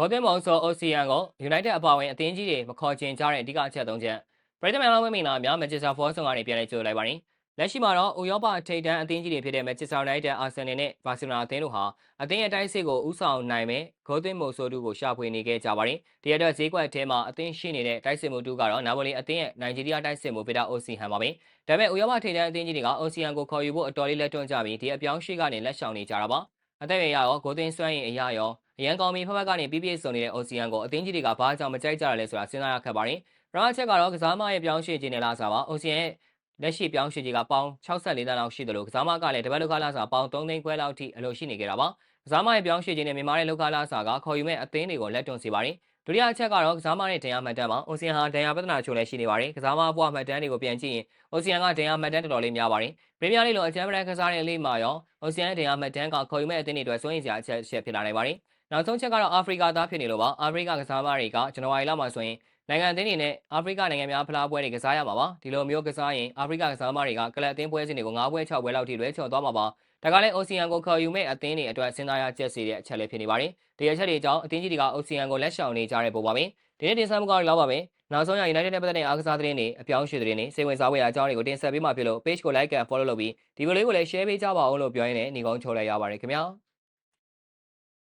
ဂေါ်သင်းမောင်စောအိုစီယန်ကို United အပါအဝင်အသင်းကြီးတွေမခေါ်ချင်ကြတဲ့အဓိကအချက်၃ချက်ပြည်သူ့မြန်မာမင်္ဂလာများ Manchester Force ကနေပြန်လည်ကြိုလိုက်ပါတယ်လက်ရှိမှာတော့ဥရောပထိပ်တန်းအသင်းကြီးတွေဖြစ်တဲ့ Manchester United, Arsenal နဲ့ Barcelona အသင်းတို့ဟာအသင်းရဲ့တိုက်စစ်ကိုဥဆောင်နိုင်မဲ့ဂိုးသွင်းမိုဆိုတူကိုရှာဖွေနေခဲ့ကြပါတယ်။ဒီအတွက်ဈေးကွက်ထဲမှာအသင်းရှိနေတဲ့တိုက်စစ်မှုတူကတော့နာပိုလီအသင်းရဲ့နိုင်ဂျီးရီးယားတိုက်စစ်မှုဗီတာအိုစီဟန်ပါပဲ။ဒါပေမဲ့ဥရောပထိပ်တန်းအသင်းကြီးတွေကအိုစီဟန်ကိုခေါ်ယူဖို့အတော်လေးလက်တွန့်ကြပြီးဒီအပြောင်းရွှေ့ကနေလက်ရှောင်နေကြတာပါ။အသက်အရွယ်ရရောဂိုးသွင်းစွမ်းရည်အရာရော အရန်ကောင်မီဖက်ဖက်ကနေပြည့်ပြည့်စုံနေတဲ့အိုစီယန်ကိုအသင်းကြီးတွေကဘာကြောင့်မကြိုက်ကြရလဲဆိုတာစဉ်းစားရခက်ပါတယ်။ပထမချက်ကတော့ကစားမရဲ့ပြောင်းရွှေ့ခြင်းနဲ့လားစားပါအိုစီယန်ရဲ့လက်ရှိပြောင်းရွှေ့ကြီးကပေါင်64တန်းလောက်ရှိတယ်လို့ကစားမကလည်းတပတ်လောက်ခလာစာပေါင်3သိန်းခွဲလောက်ထိအလို့ရှိနေကြတာပါ။ကစားမရဲ့ပြောင်းရွှေ့ခြင်းနဲ့မြန်မာရဲ့လောက်ခလာစာကခေါ်ယူမဲ့အသင်းတွေကိုလက်တွန့်စေပါတယ်။ဒုတိယအချက်ကတော့ကစားမနဲ့ဒဏ်ရာမှတ်တမ်းပါအိုစီယန်ဟာဒဏ်ရာပြဿနာချို့လည်းရှိနေပါတယ်ကစားမဘွားမှတ်တမ်းတွေကိုပြန်ကြည့်ရင်အိုစီယန်ကဒဏ်ရာမှတ်တမ်းတော်တော်လေးများပါတယ်ပရီးမီးယားလိလိုအချမ်းပရန်ကစားတဲ့အလေးမှာရောအိုစီယန်ရဲ့ဒဏ်ရာမှတ်တမ်းကခေါ်ယူမဲ့အသင်းတွေအတွက်စိုးရိမ်စရာအချက်အချက်ဖြစ်လာနိုင်ပါတယ် နောက်ဆုံးချက်ကတော့အာဖရိကသားဖြစ်နေလို့ပါအာဖရိကကစားမတွေကဇန်နဝါရီလမှာဆိုရင်နိုင်ငံအသင်းတွေနဲ့အာဖရိကနိုင်ငံများဖလားပွဲတွေကစားရမှာပါဒီလိုမျိုးကစားရင်အာဖရိကကစားမတွေကကလပ်အသင်းပွဲစဉ်တွေကို9ပွဲ6ပွဲလောက်ထိလွဲချော်သွားမှာပါဒါကလည်းအိုစီယန်ကိုခေါ်ယူမဲ့အသင်းတွေအတွက်စဉ်းစားရချက်စီတဲ့အချက်လေးဖြစ်နေပါတယ်ဒီအချက်တွေအကြောင်းအသင်းကြီးတွေကအိုစီယန်ကိုလက်ရှောင်နေကြတဲ့ပုံပါပဲဒီနေ့တင်ဆက်မှုကတော့လောက်ပါပဲနောက်ဆုံးရ United နဲ့ပတ်သက်တဲ့အားကစားသတင်းတွေအပြောင်းရွှေ့သတင်းတွေစိတ်ဝင်စားဖွယ်အကြောင်းတွေကိုတင်ဆက်ပေးမှာဖြစ်လို့ page ကို like and follow လုပ်ပြီးဒီဗီဒီယိုလေးကိုလည်း share ပေးကြပါဦးလို့ပြောရင်းနဲ့ညီကုန်းချိုးလိုက်ရပါတယ်ခင်ဗျာ